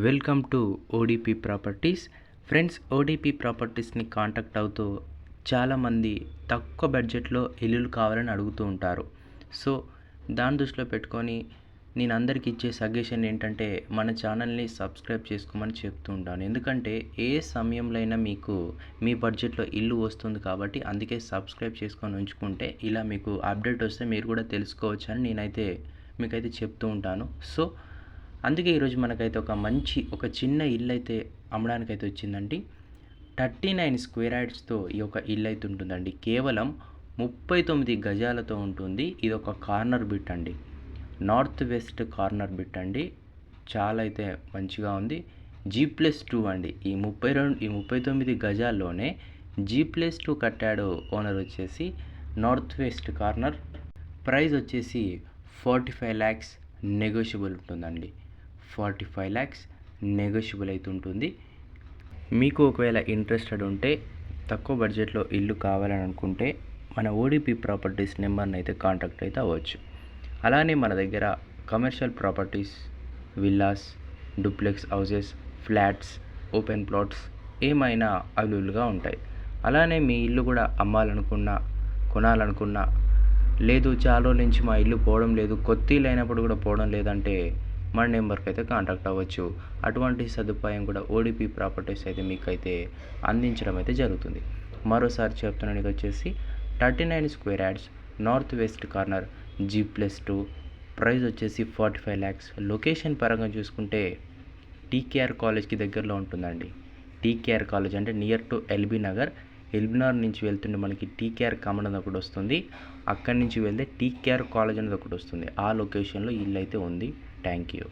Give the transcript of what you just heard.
Welcome to ODP properties friends ODP ప్రాపర్టీస్ని contact అవుతూ చాలామంది తక్కువ బడ్జెట్లో ఇల్లులు కావాలని అడుగుతూ ఉంటారు. సో దాని దృష్టిలో పెట్టుకొని నేను అందరికి ఇచ్చే సజెషన్ ఏంటంటే మన ఛానల్ని సబ్స్క్రైబ్ చేసుకోమని చెప్తూ ఉంటాను. ఎందుకంటే ఏ సమయంలో అయినా మీకు మీ బడ్జెట్లో ఇల్లు వస్తుంది కాబట్టి అందుకే సబ్స్క్రైబ్ చేసుకొని ఉంచుకుంటే ఇలా మీకు అప్డేట్ వస్తే మీరు కూడా తెలుసుకోవచ్చు అని నేనైతే మీకైతే చెప్తూ ఉంటాను. సో అందుకే ఈరోజు మనకైతే ఒక మంచి ఒక చిన్న ఇల్లు అయితే అమ్మడానికైతే వచ్చిందండి. థర్టీ నైన్ స్క్వేర్ యార్డ్స్తో ఈ యొక్క ఇల్లు అయితే ఉంటుందండి. కేవలం ముప్పై తొమ్మిది గజాలతో ఉంటుంది. ఇది ఒక కార్నర్ బిట్ అండి. నార్త్ వెస్ట్ కార్నర్ బిట్ అండి. చాలా అయితే మంచిగా ఉంది. జీ ప్లస్ టూ అండి. ఈ ముప్పై రెండు ఈ ముప్పై తొమ్మిది గజాల్లోనే జీ ప్లస్ టూ కట్టాడు ఓనర్ వచ్చేసి నార్త్ వెస్ట్ కార్నర్. ప్రైస్ వచ్చేసి ఫార్టీ ఫైవ్ ల్యాక్స్ నెగోషియబుల్ ఉంటుందండి. ఫార్టీ ఫైవ్ ల్యాక్స్ నెగోషియబుల్ అయితే ఉంటుంది మీకు ఒకవేళ ఇంట్రెస్టెడ్ ఉంటే తక్కువ బడ్జెట్లో ఇల్లు కావాలని అనుకుంటే మన ఓడిపి ప్రాపర్టీస్ నెంబర్ని అయితే కాంటాక్ట్ అయితే అవ్వచ్చు. అలానే మన దగ్గర commercial properties villas duplex houses flats open plots ఏమైనా అవైలబుల్గా ఉంటాయి. అలానే మీ ఇల్లు కూడా అమ్మాలనుకున్నా కొనాలనుకున్నా లేదు చాలా రోజుల నుంచి మా ఇల్లు పోవడం లేదు కొత్త ఇల్లు అయినప్పుడు కూడా పోవడం లేదంటే మన నెంబర్కి అయితే కాంటాక్ట్ అవ్వచ్చు. అటువంటి సదుపాయం కూడా ఓడిపి ప్రాపర్టీస్ అయితే మీకు అయితే అందించడం అయితే జరుగుతుంది. మరోసారి చెప్తున్నాను ఇది వచ్చేసి thirty nine square yards north west corner G plus two price వచ్చేసి ఫార్టీ ఫైవ్ ల్యాక్స్. లొకేషన్ పరంగా చూసుకుంటే టీకేఆర్ కాలేజ్కి దగ్గరలో ఉంటుందండి. టీకేఆర్ కాలేజ్ అంటే నియర్ టు ఎల్బీ నగర్ ఎల్బినార్ నుంచి వెళ్తుంటే మనకి టీకేఆర్ కామన్ అనేది ఒకటి వస్తుంది. అక్కడి నుంచి వెళ్తే టీకేఆర్ కాలేజ్ అనేది ఒకటి వస్తుంది. ఆ లొకేషన్లో ఇల్లు అయితే ఉంది. Thank you